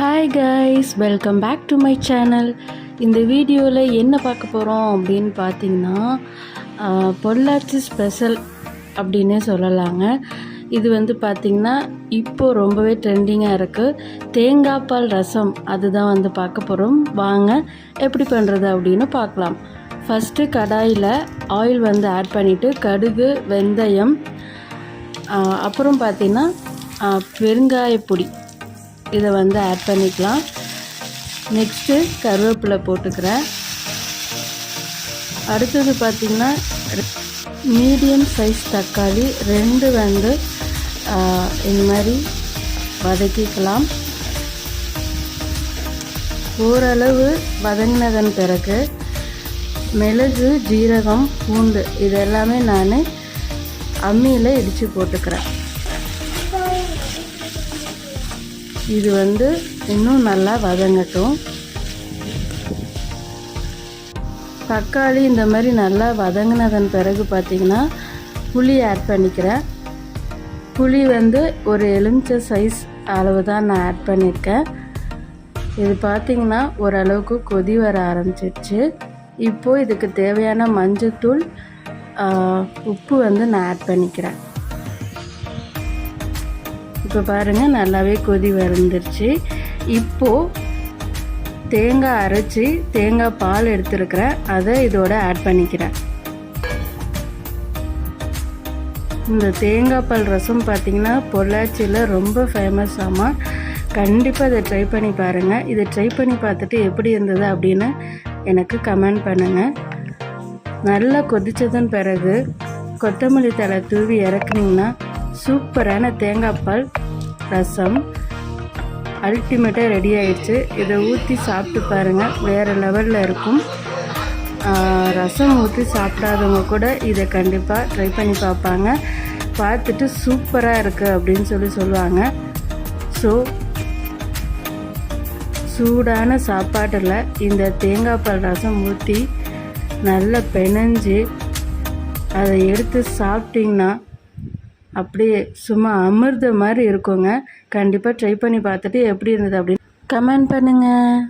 Hi guys welcome back to my channel இந்த வீடியோவில் என்ன பார்க்க போகிறோம் அப்படின்னு பார்த்தீங்கன்னா பொள்ளாச்சி ஸ்பெஷல் அப்படின்னே சொல்லலாங்க. இது வந்து பார்த்திங்கன்னா இப்போது ரொம்பவே ட்ரெண்டிங்காக இருக்குது தேங்காய் பால் ரசம் அதுதான் வந்து பார்க்க போகிறோம் வாங்க எப்படி பண்ணுறது அப்படின்னு பார்க்கலாம். ஃபஸ்ட்டு கடாயில் ஆயில் வந்து ஆட் பண்ணிவிட்டு கடுகு வெந்தயம் அப்புறம் பார்த்திங்கன்னா பெருங்காயப்பொடி இதை வந்து ஆட் பண்ணிக்கலாம். நெக்ஸ்ட்டு கருவேப்பிலை போட்டுக்கிறேன். அடுத்தது பார்த்திங்கன்னா மீடியம் சைஸ் தக்காளி ரெண்டு வந்து இந்த மாதிரி வதக்கிக்கலாம். ஓரளவு வதங்கினதன் பிறகு மிளகு ஜீரகம் பூண்டு இது எல்லாமே நான் அம்மியில் இடித்து போட்டுக்கிறேன். இது வந்து இன்னும் நல்லா வதங்கட்டும். தக்காளி இந்த மாதிரி நல்லா வதங்கினதன் பிறகு பார்த்திங்கன்னா புளி ஆட் பண்ணிக்கிறேன். புளி வந்து ஒரு எலுமிச்சை சைஸ் அளவு தான் நான் ஆட் பண்ணியிருக்கேன். இது பார்த்தீங்கன்னா ஓரளவுக்கு கொதி வர ஆரம்பிச்சிடுச்சு இப்போது இதுக்கு தேவையான மஞ்சத்தூள் உப்பு வந்து நான் ஆட் பண்ணிக்கிறேன். இப்போ பாருங்கள் நல்லாவே கொதி வந்துருச்சு இப்போது தேங்காய் அரைச்சி தேங்காய் பால் எடுத்துருக்கிறேன். அதை இதோட ஆட் பண்ணிக்கிறேன். இந்த தேங்காய் பால் ரசம் பார்த்திங்கன்னா பொள்ளாச்சியில் ரொம்ப ஃபேமஸ் ஆமாம் கண்டிப்பாக இதை ட்ரை பண்ணி பாருங்கள் இதை ட்ரை பண்ணி பார்த்துட்டு எப்படி இருந்தது அப்படின்னு எனக்கு கமெண்ட் பண்ணுங்கள் நல்லா கொதித்ததன் பிறகு கொத்தமல்லி தழை தூவி இறக்குனீங்கன்னா சூப்பரான தேங்காய் பால் ரசம் அல்டிமேட்டாக ரெடி ஆயிடுச்சு. இதை ஊற்றி சாப்பிட்டு பாருங்கள் வேறு லெவலில் இருக்கும். ரசம் ஊற்றி சாப்பிடாதவங்க கூட இதை கண்டிப்பாக ட்ரை பண்ணி பார்ப்பாங்க. பார்த்துட்டு சூப்பராக இருக்குது அப்படின்னு சொல்லி சொல்லுவாங்க. ஸோ சூடான சாப்பாட்டில் இந்த தேங்காய் பால் ரசம் ஊற்றி நல்லா பெனஞ்சு அதை எடுத்து சாப்பிட்டிங்கன்னா அப்படியே சும்மா அமிர்த மாதிரி இருக்குங்க. கண்டிப்பாக ட்ரை பண்ணி பார்த்துட்டு எப்படி இருந்தது அப்படின்னு கமெண்ட் பண்ணுங்கள்